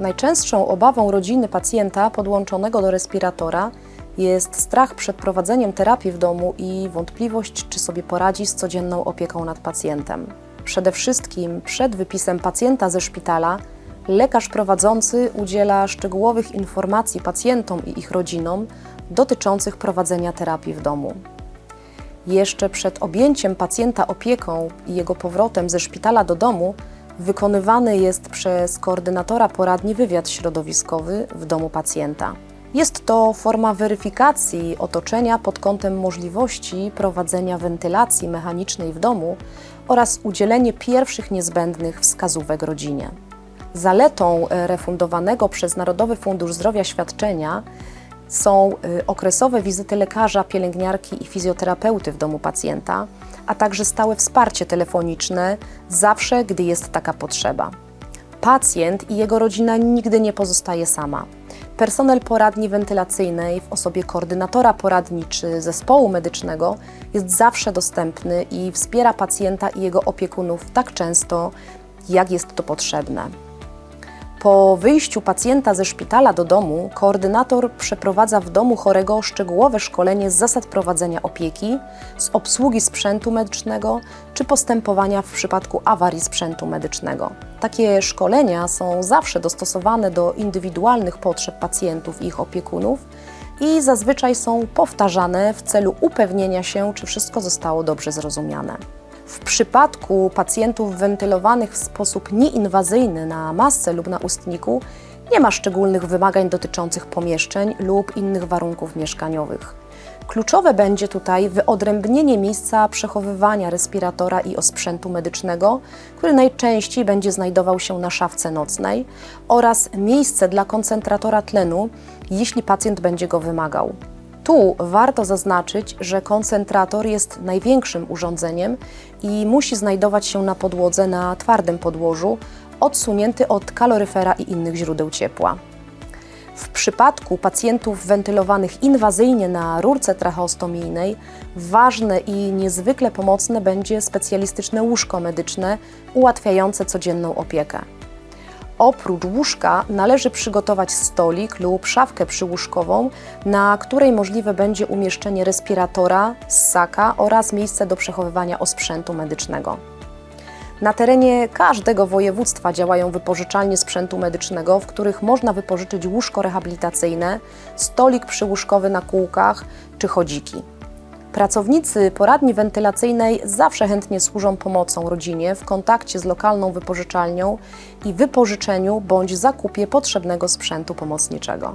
Najczęstszą obawą rodziny pacjenta podłączonego do respiratora jest strach przed prowadzeniem terapii w domu i wątpliwość, czy sobie poradzi z codzienną opieką nad pacjentem. Przede wszystkim przed wypisem pacjenta ze szpitala lekarz prowadzący udziela szczegółowych informacji pacjentom i ich rodzinom dotyczących prowadzenia terapii w domu. Jeszcze przed objęciem pacjenta opieką i jego powrotem ze szpitala do domu wykonywany jest przez koordynatora poradni wywiad środowiskowy w domu pacjenta. Jest to forma weryfikacji otoczenia pod kątem możliwości prowadzenia wentylacji mechanicznej w domu oraz udzielenie pierwszych niezbędnych wskazówek rodzinie. Zaletą refundowanego przez Narodowy Fundusz Zdrowia świadczenia są y, okresowe wizyty lekarza, pielęgniarki i fizjoterapeuty w domu pacjenta, a także stałe wsparcie telefoniczne zawsze, gdy jest taka potrzeba. Pacjent i jego rodzina nigdy nie pozostaje sama. Personel poradni wentylacyjnej w osobie koordynatora poradni czy zespołu medycznego jest zawsze dostępny i wspiera pacjenta i jego opiekunów tak często, jak jest to potrzebne. Po wyjściu pacjenta ze szpitala do domu, koordynator przeprowadza w domu chorego szczegółowe szkolenie z zasad prowadzenia opieki, z obsługi sprzętu medycznego czy postępowania w przypadku awarii sprzętu medycznego. Takie szkolenia są zawsze dostosowane do indywidualnych potrzeb pacjentów i ich opiekunów i zazwyczaj są powtarzane w celu upewnienia się, czy wszystko zostało dobrze zrozumiane. W przypadku pacjentów wentylowanych w sposób nieinwazyjny na masce lub na ustniku nie ma szczególnych wymagań dotyczących pomieszczeń lub innych warunków mieszkaniowych. Kluczowe będzie tutaj wyodrębnienie miejsca przechowywania respiratora i osprzętu medycznego, który najczęściej będzie znajdował się na szafce nocnej, oraz miejsce dla koncentratora tlenu, jeśli pacjent będzie go wymagał. Tu warto zaznaczyć, że koncentrator jest największym urządzeniem i musi znajdować się na podłodze na twardym podłożu, odsunięty od kaloryfera i innych źródeł ciepła. W przypadku pacjentów wentylowanych inwazyjnie na rurce tracheostomijnej ważne i niezwykle pomocne będzie specjalistyczne łóżko medyczne ułatwiające codzienną opiekę. Oprócz łóżka należy przygotować stolik lub szafkę przyłóżkową, na której możliwe będzie umieszczenie respiratora, ssaka oraz miejsce do przechowywania osprzętu medycznego. Na terenie każdego województwa działają wypożyczalnie sprzętu medycznego, w których można wypożyczyć łóżko rehabilitacyjne, stolik przyłóżkowy na kółkach czy chodziki. Pracownicy poradni wentylacyjnej zawsze chętnie służą pomocą rodzinie w kontakcie z lokalną wypożyczalnią i wypożyczeniu bądź zakupie potrzebnego sprzętu pomocniczego.